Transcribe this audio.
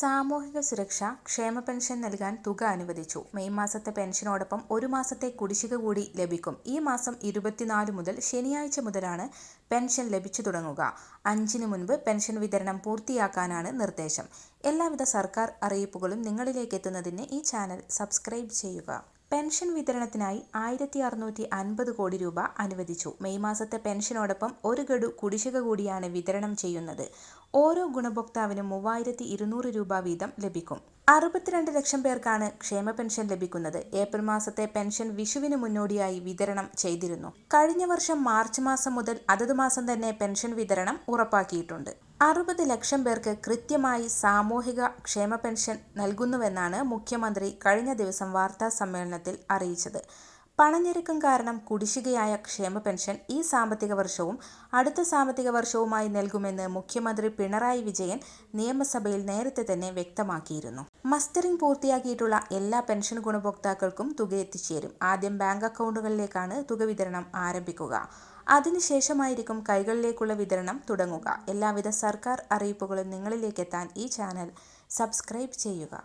സാമൂഹിക സുരക്ഷ ക്ഷേമ പെൻഷൻ നൽകാൻ തുക അനുവദിച്ചു. മെയ് മാസത്തെ പെൻഷനോടൊപ്പം ഒരു മാസത്തെ കുടിശ്ശിക കൂടി ലഭിക്കും. ഈ മാസം ഇരുപത്തിനാല് മുതൽ ശനിയാഴ്ച മുതലാണ് പെൻഷൻ ലഭിച്ചു തുടങ്ങുക. അഞ്ചിനു മുൻപ് പെൻഷൻ വിതരണം പൂർത്തിയാക്കാനാണ് നിർദ്ദേശം. എല്ലാവിധ സർക്കാർ അറിയിപ്പുകളും നിങ്ങളിലേക്ക് എത്തുന്നതിന് ഈ ചാനൽ സബ്സ്ക്രൈബ് ചെയ്യുക. പെൻഷൻ വിതരണത്തിനായി ആയിരത്തി അറുന്നൂറ്റി അൻപത് കോടി രൂപ അനുവദിച്ചു. മെയ് മാസത്തെ പെൻഷനോടൊപ്പം ഒരു ഗഡു കുടിശ്ശിക കൂടിയാണ് വിതരണം ചെയ്യുന്നത്. ഓരോ ഗുണഭോക്താവിനും മൂവായിരത്തി ഇരുന്നൂറ് രൂപ വീതം ലഭിക്കും. അറുപത്തിരണ്ട് ലക്ഷം പേർക്കാണ് ക്ഷേമ പെൻഷൻ ലഭിക്കുന്നത്. ഏപ്രിൽ മാസത്തെ പെൻഷൻ വിഷുവിന് മുന്നോടിയായി വിതരണം ചെയ്തിരുന്നു. കഴിഞ്ഞ വർഷം മാർച്ച് മാസം മുതൽ അതത് മാസം തന്നെ പെൻഷൻ വിതരണം ഉറപ്പാക്കിയിട്ടുണ്ട്. അറുപത് ലക്ഷം പേർക്ക് കൃത്യമായി സാമൂഹിക ക്ഷേമ പെൻഷൻ നൽകുന്നുവെന്നാണ് മുഖ്യമന്ത്രി കഴിഞ്ഞ ദിവസം വാർത്താ സമ്മേളനത്തിൽ അറിയിച്ചത്. പണഞ്ഞെരുക്കം കാരണം കുടിശ്ശികയായ ക്ഷേമ പെൻഷൻ ഈ സാമ്പത്തിക വർഷവും അടുത്ത സാമ്പത്തിക വർഷവുമായി നൽകുമെന്ന് മുഖ്യമന്ത്രി പിണറായി വിജയൻ നിയമസഭയിൽ നേരത്തെ തന്നെ വ്യക്തമാക്കിയിരുന്നു. മസ്റ്ററിംഗ് പൂർത്തിയാക്കിയിട്ടുള്ള എല്ലാ പെൻഷൻ ഗുണഭോക്താക്കൾക്കും തുക എത്തിച്ചേരും. ആദ്യം ബാങ്ക് അക്കൗണ്ടുകളിലേക്കാണ് തുക വിതരണം ആരംഭിക്കുക. അതിനുശേഷമായിരിക്കും കൈകളിലേക്കുള്ള വിതരണം തുടങ്ങുക. എല്ലാവിധ സർക്കാർ അറിയിപ്പുകളും നിങ്ങളിലേക്കെത്താൻ ഈ ചാനൽ സബ്സ്ക്രൈബ് ചെയ്യുക.